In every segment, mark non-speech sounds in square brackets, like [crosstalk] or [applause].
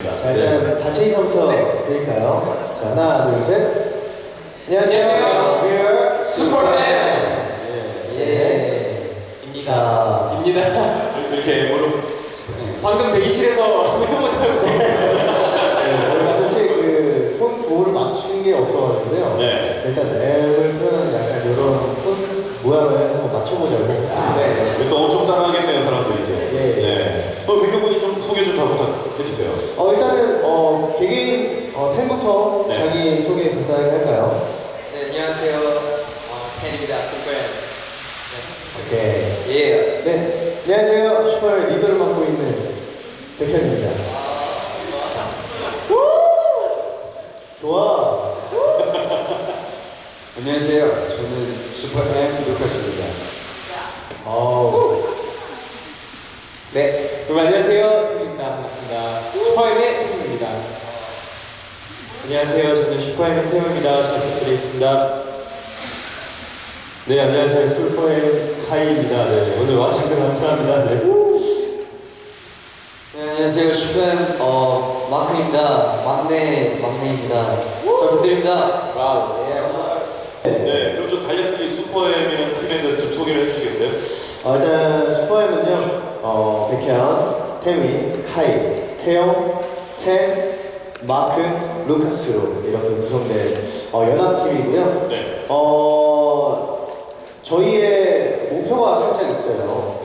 자, 일단 단체 인사부터 드릴까요? 자, 하나, 둘, 셋. 안녕하세요. 안녕하세요. We're 슈퍼맨. 예. 예. 입니다. 자, 입니다. [laughs] 이렇게 무릎 방금 대기실에서 메모장. 네, 저희가 사실 그 손 구호를 맞춘 게 없어가지고요. 네. 일단 앱을 표현하는 약간 이런 손 모양을 한번 맞춰보자고 했습니다. 네. 또 엄청 따라하겠네요 사람들이 이제. 예. 네. 어 백경군이 좀 소개 좀 다 부탁해 주세요. 어, 일단은 어, 개개인 어, 템부터 네. 자기 소개 간단하게 할까요? 네, 안녕하세요. 어, 텐입니다. 슈퍼맨. 오케이. 예. 네, 안녕하세요. 슈퍼맨 리더를 맡고 있는 백현입니다. 좋아. [laughs] 안녕하세요. 저는 슈퍼엠 루카스입니다. 어우. 네. 그럼 안녕하세요. 텐입니다. 반갑습니다. 슈퍼맨의 텐입니다. 안녕하세요. 저는 슈퍼엠의 태우입니다. 잘 부탁드리겠습니다. 네, 안녕하세요. 슈퍼엠 카이입니다. 네, 오늘 와주셔서 감사합니다. 네. 네, 안녕하세요. 슈퍼엠 어, 마크입니다. 막내 막내입니다. 잘 부탁드립니다. 와우. 네. 그럼 좀 간략하게 슈퍼엠이라는 팀에 대해서 좀 소개를 해주시겠어요? 어, 일단 슈퍼엠은요, 어, 백현, 태민, 카이, 태영, 텐, 마크, 루카스로 이렇게 구성된 어, 연합팀이고요. 네. 어, 저희의 목표가 살짝 있어요.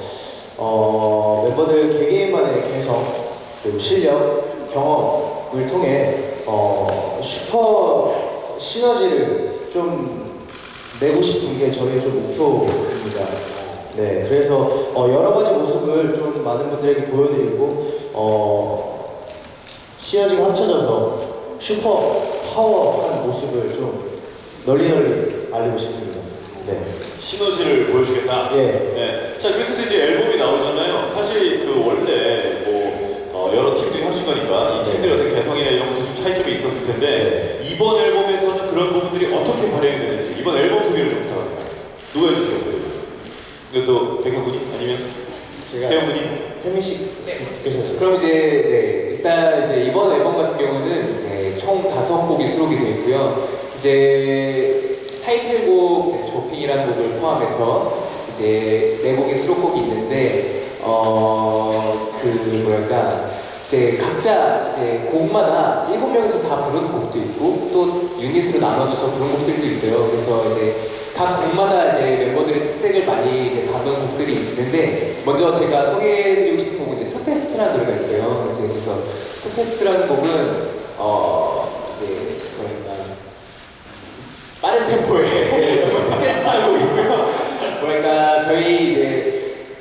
어, 멤버들 개개인만의 개성, 그리고 실력, 경험을 통해 어, 슈퍼 시너지를 좀 내고 싶은 게 저희의 좀 목표입니다. 네, 그래서 어, 여러 가지 모습을 좀 많은 분들에게 보여드리고 어, 시너지가 합쳐져서 슈퍼 파워한 모습을 좀 널리 널리 알리고 싶습니다. 네. 시너지를 보여주겠다. 예. 네. 자 그렇게 해서 이제 앨범이 나오잖아요. 사실 그 원래 뭐 어, 여러 팀들이 합친 거니까 이 팀들의 어떤 개성이나 이런 것도 좀 차이점이 있었을 텐데 이번 앨범에서는 그런 부분들이 어떻게 발현이 되는지 이번 앨범 소개를 좀 부탁합니다. 누가 해주시겠어요? 이것도 백현군이 아니면 제가 태영군이? 태민 씨 네. 그럼 이제 네 일단 이제 이번 앨범 같은 경우는 이제 총 다섯 곡이 수록이 되어 있고요. 이제 타이틀곡 이제 조핑이라는 곡을 포함해서 이제 네 곡의 수록곡이 있는데 어그 뭐랄까 이제 각자 이제 곡마다 일곱 명에서 다 부르는 곡도 있고 또 유닛으로 나눠져서 부르는 곡들도 있어요. 그래서 이제 각 곡마다 이제 멤버들의 특색을 많이 이제 담은 곡들이 있는데 먼저 제가 소개해드리고 싶은 곡은 이제 투페스트라는 노래가 있어요. 그래서 그래서 투페스트라는 곡은 어 이제 뭐랄까 빠른 템포의 [laughs] 투페스트라는 곡이고요. 뭐랄까 저희 이제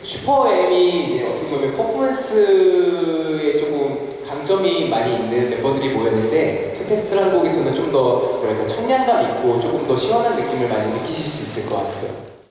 슈퍼엠이 이제 어떻게 보면 퍼포먼스에 조금 강점이 많이 있는 멤버들이 모였는데 투페스트라는 곡에서는 좀 더 뭐랄까 청량감 있고 조금 더 시원한 느낌을 많이 느끼실 수 있을 것 같아요.